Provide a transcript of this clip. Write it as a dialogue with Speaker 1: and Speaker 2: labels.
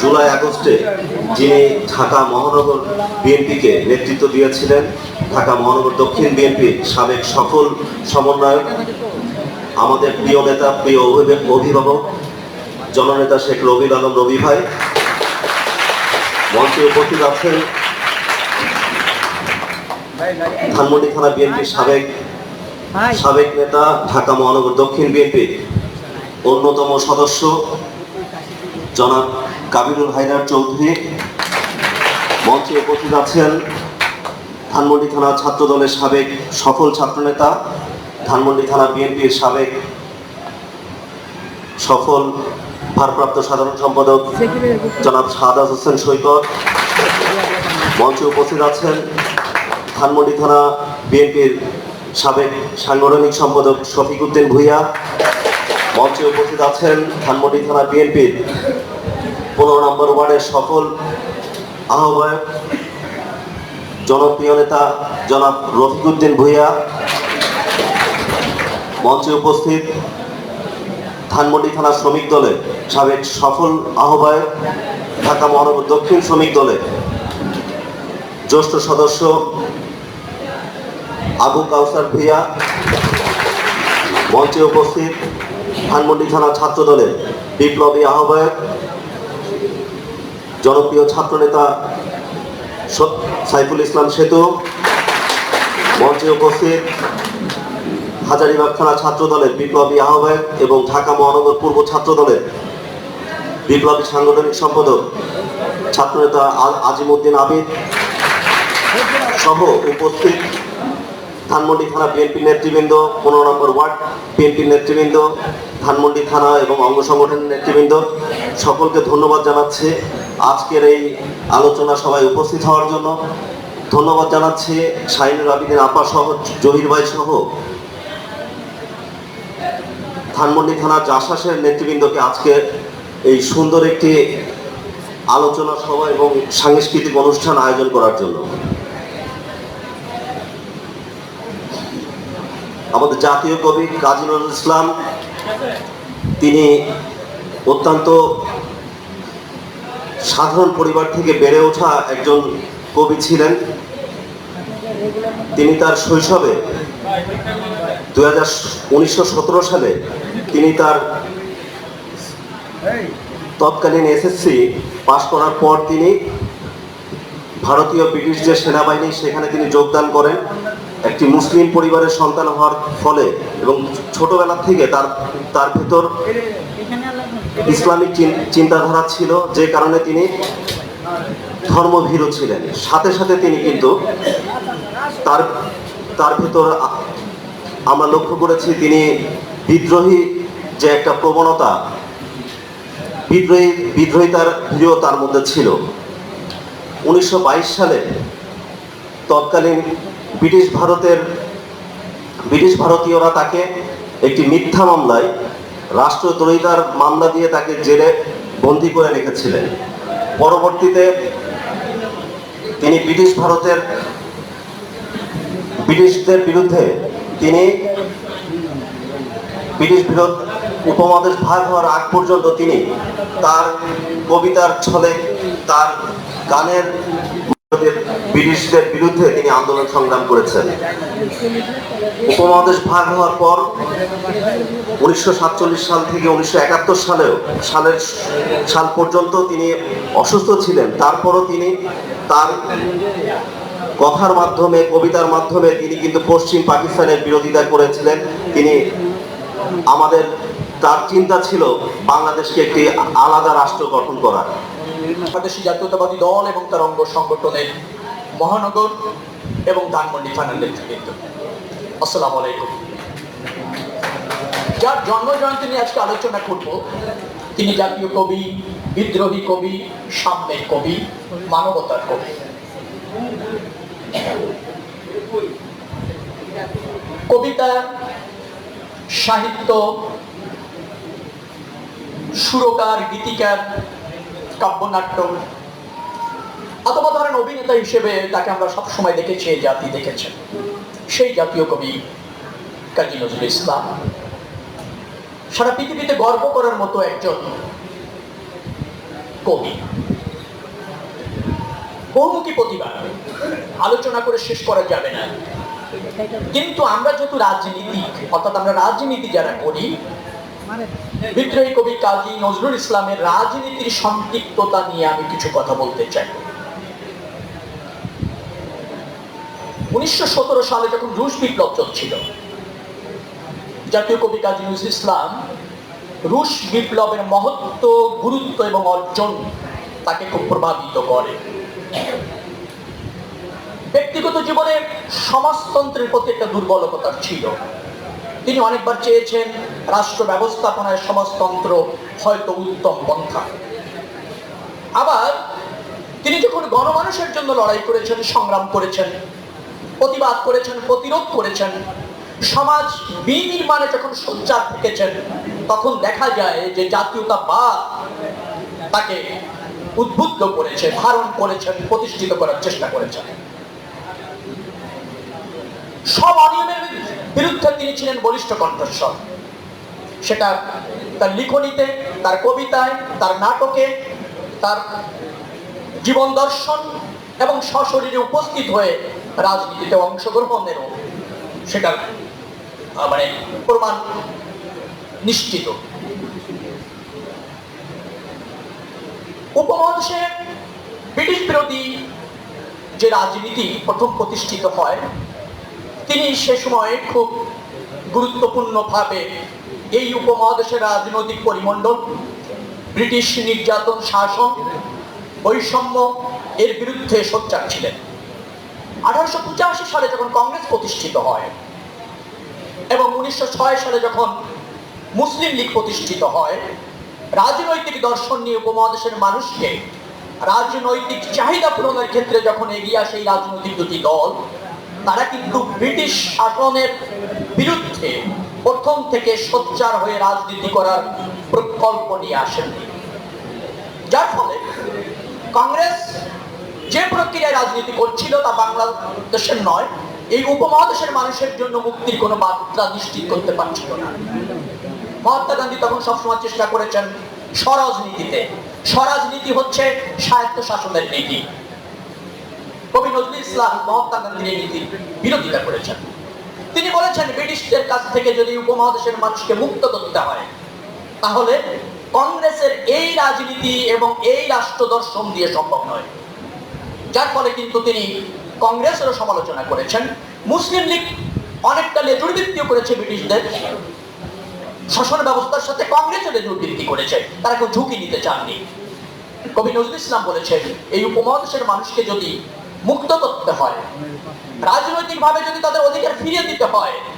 Speaker 1: জুলাই আগস্টে যিনি ঢাকা মহানগর বিএনপিকে নেতৃত্ব দিয়েছিলেন, ঢাকা মহানগর দক্ষিণ বিএনপির সাবেক সফল সমন্বয়ক, আমাদের প্রিয় নেতা, প্রিয় অভিভাবক জননেতা শেখ রবিউল আলম রবি ভাই মঞ্চে উপস্থিত আছেন। ধানমন্ডি থানা বিএনপির সাবেক সাবেক নেতা, ঢাকা মহানগর, দক্ষিণ বিএনপির অন্যতম সদস্য জনাব কাবিরুল হায়দার চৌধুরী। মঞ্চে উপস্থিত আছেন ধানমন্ডি থানা ছাত্র দলের সাবেক সফল ছাত্রনেতা, ধানমন্ডি থানা বিএনপির সাবেক সফল ভারপ্রাপ্ত সাধারণ সম্পাদক জনাব শাহাদাত হোসেন সৈকত। মঞ্চে উপস্থিত আছেন ধানমন্ডি থানা বিএনপির সাবেক সাংগঠনিক সম্পাদক শফিক উদ্দিন ভূঁইয়া, মঞ্চে উপস্থিত আছেন ধানমন্ডি থানা বিএনপির পনেরো নম্বর ওয়ার্ডের সকল আহ্বায়ক, জনপ্রিয় নেতা জনাব রফিকুদ্দিন ভূঁইয়া, মঞ্চে উপস্থিত ধানমন্ডি থানা শ্রমিক দলের সাবেক সফল আহ্বায়ক, ঢাকা মহানগর দক্ষিণ শ্রমিক দলের জ্যেষ্ঠ সদস্য আবু কাউসার ভূঁইয়া মঞ্চে উপস্থিত ধানমন্ডি থানা ছাত্র দলের বিপ্লবী আহ্বায়ক, জনপ্রিয় ছাত্রনেতা সাইফুল ইসলাম সেতু, মঞ্চে উপস্থিত হাজারিবাগ থানা ছাত্র দলের বিপ্লবী আহ্বায়ক এবং ঢাকা মহানগর পূর্ব ছাত্র দলের বিপ্লবী সাংগঠনিক সম্পাদক ছাত্রনেতা আ- আজিমউদ্দিন আবিদ সহ উপস্থিত ধানমন্ডি থানা বিএনপি নেতৃবৃন্দ, পনেরো নম্বর ওয়ার্ড বিএনপি নেতৃবৃন্দ, ধানমন্ডি থানা এবং অঙ্গ সংগঠনের নেতৃবৃন্দ, সকলকে ধন্যবাদ জানাচ্ছে আজকের এই আলোচনা সভায় উপস্থিত হওয়ার জন্য। ধন্যবাদ জানাচ্ছে শাহিনুর আবিদিন আপা সহ, জহির ভাই সহ। ধানমন্ডি থানার জাসাসের নেতৃবৃন্দকে আজকে এই সুন্দর একটি আলোচনা সভা এবং সাংস্কৃতিক অনুষ্ঠান আয়োজন করার জন্য। আমাদের জাতীয় কবি কাজী নজরুল ইসলাম, তিনি অত্যন্ত সাধারণ পরিবার থেকে বেড়ে ওঠা একজন কবি ছিলেন। তিনি তার শৈশবে দু হাজার সালে তিনি তার তৎকালীন এসএসসি পাশ করার পর তিনি ভারতীয় ব্রিটিশ যে সেনাবাহিনী, সেখানে তিনি যোগদান করেন। একটি মুসলিম পরিবারের সন্তান হওয়ার ফলে এবং ছোটবেলা থেকে তার তার ভিতর ইসলামিক চিন্তাধারা ছিল যে কারণে তিনি ধর্মভীরু ছিলেন। সাথে সাথে তিনি কিন্তু তার তার ভিতর আমরা লক্ষ্য করেছি তিনি বিদ্রোহী যে একটা প্রবণতা, বিদ্রোহী, বিদ্রোহিতার ভিড়ও তার মধ্যে ছিল। উনিশশো বাইশ সালে তৎকালীন ব্রিটিশ ভারতের, ব্রিটিশ ভারতীয়রা তাকে একটি মিথ্যা মামলায় রাষ্ট্রদ্রোহিতার মামলা দিয়ে তাকে জেলে বন্দি করে রেখেছিলেন। পরবর্তীতে তিনি ব্রিটিশ ভারতের, ব্রিটিশদের বিরুদ্ধে তিনি ব্রিটিশ বিরোধ উপমহাদেশ ভাগ হওয়ার আগ পর্যন্ত তিনি তার কবিতার ছলে তার গানের ব্রিটিশদের বিরুদ্ধে তিনি আন্দোলন সংগ্রাম করেছেন। উপমহাদেশ ভাগ হওয়ার পর উনিশশো সাতচল্লিশ সাল থেকে উনিশশো একাত্তর সালেও সালের সাল পর্যন্ত তিনি অসুস্থ ছিলেন। তারপরও তিনি তার কথার মাধ্যমে, কবিতার মাধ্যমে তিনি কিন্তু পশ্চিম পাকিস্তানের বিরোধিতা করেছিলেন। তিনি আমাদের, তার চিন্তা ছিল বাংলাদেশকে একটি আলাদা রাষ্ট্র গঠন করার।
Speaker 2: বাংলাদেশী জাতীয়তাবাদী দল এবং তার অঙ্গ সংগঠনের মহানগর এবং ধানমন্ডি থানার নেতৃবৃন্দ আসসালামু আলাইকুম। যার জন্ম জয়ন্তী নিয়ে আজকে আলোচনা করব, তিনি জাতীয় কবি, বিদ্রোহী কবি সাম্যের কবি, মানবতার কবি। কবিতা, সাহিত্য, সুরকার, গীতিকার কাব্যনাট্য অথবা ধরেন অভিনেতা হিসেবে তাকে আমরা সবসময় দেখেছি, এই জাতি দেখেছেন সেই জাতীয় কবি কাজী নজরুল ইসলাম। সারা পৃথিবীতে গর্ব করার মতো একজন কবি। বহুমুখী প্রতিভা, আলোচনা করে শেষ করা যাবে না। কিন্তু আমরা যেহেতু রাজনীতি অর্থাৎ আমরা রাজনীতি যারা করি বিদ্রোহী কবি কাজী নজরুল ইসলামের রাজনীতির সম্পৃক্ততা নিয়ে আমি কিছু কথা বলতে চাই। উনিশশো সালে যখন রুশ বিপ্লব চলছিল, জাতীয় কবি কাজী নজরুল ইসলাম রুশ বিপ্লবের মহত্ব, গুরুত্ব এবং অর্জন তাকে খুব প্রভাবিত করে। ব্যক্তিগত জীবনে সমাজতন্ত্রের প্রতি একটা দুর্বলতা ছিল। তিনি অনেকবার চেয়েছেন রাষ্ট্র ব্যবস্থাপনায় সমাজতন্ত্র হয়তো উত্তম পন্থা। আবার তিনি যখন গণমানুষের জন্য লড়াই করেছেন, সংগ্রাম করেছেন, প্রতিবাদ করেছেন, প্রতিরোধ করেছেন, সমাজ বিনির্মাণে যখন সোচ্চার থেকেছেন, তখন দেখা যায় যে জাতীয়তাবাদ তাকে উদ্বুদ্ধ করেছে, ধারণ করেছেন প্রতিষ্ঠিত করার চেষ্টা করেছেন সব অনিয়মের বিরুদ্ধে তিনি ছিলেন বলিষ্ঠ কণ্ঠস্বর। সেটা তার লিখনিতে, তার কবিতায়, তার নাটকে, তার জীবন দর্শন এবং সশরীরে উপস্থিত হয়ে রাজনীতিতে অংশগ্রহণেরও সেটা মানে প্রমাণ নিশ্চিত। উপমহাদেশে ব্রিটিশ বিরোধী যে রাজনীতি প্রথম প্রতিষ্ঠিত হয়, তিনি সে সময় খুব গুরুত্বপূর্ণভাবে এই উপমহাদেশের রাজনৈতিক পরিমণ্ডল, ব্রিটিশ নির্যাতন শাসন, বৈষম্য এর বিরুদ্ধে সোচ্চার ছিলেন। আঠারোশো পঁচাশি সালে যখন কংগ্রেস প্রতিষ্ঠিত হয় এবং উনিশশো ছয় সালে যখন মুসলিম লীগ প্রতিষ্ঠিত হয়, রাজনৈতিক দর্শন নিয়ে উপমহাদেশের মানুষকে রাজনৈতিক চাহিদা পূরণের ক্ষেত্রে যখন এগিয়ে আসে এই রাজনৈতিক দুটি দল তারা কিন্তু ব্রিটিশ শাসনের বিরুদ্ধে প্রথম থেকে সোচ্চার হয়ে রাজনীতি করার প্রকল্প নিয়ে আসেননি। যার ফলে কংগ্রেস যে প্রক্রিয়ায় রাজনীতি করছিল তা বাংলাদেশের নয়, এই উপমহাদেশের মানুষের জন্য মুক্তির কোনো বার্তা নিশ্চিত করতে পারছিল না। মহাত্মা গান্ধী তখন সবসময় চেষ্টা করেছেন স্বরাজনীতিতে। স্বরাজনীতি হচ্ছে স্বায়ত্ত শাসনের নীতি। কবি নজরুল ইসলাম মহাত্মা গান্ধীর এই নীতির বিরোধিতা করেছেন। তিনি বলেছেন, ব্রিটিশদের কাছ থেকে যদি উপমহাদেশের মানুষকে মুক্ত করতে হয়, তাহলে কংগ্রেসের এই রাজনীতি এবং এই রাষ্ট্র দর্শন দিয়ে সম্ভব নয়। যার ফলে কিন্তু তিনি কংগ্রেসেরও সমালোচনা করেছেন। মুসলিম লীগ অনেকটা লেজুরবৃত্তিও করেছে ব্রিটিশদের। শাসন ব্যবস্থার সাথে কংগ্রেসও লেজুরবৃত্তি করেছে। তারা কেউ ঝুঁকি নিতে চাননি। কবি নজরুল ইসলাম বলেছেন, এই উপমহাদেশের মানুষকে যদি মুক্ত করতে হয়। রাজনৈতিক ভাবে যদি তাদের অধিকার ফিরিয়ে দিতে হয়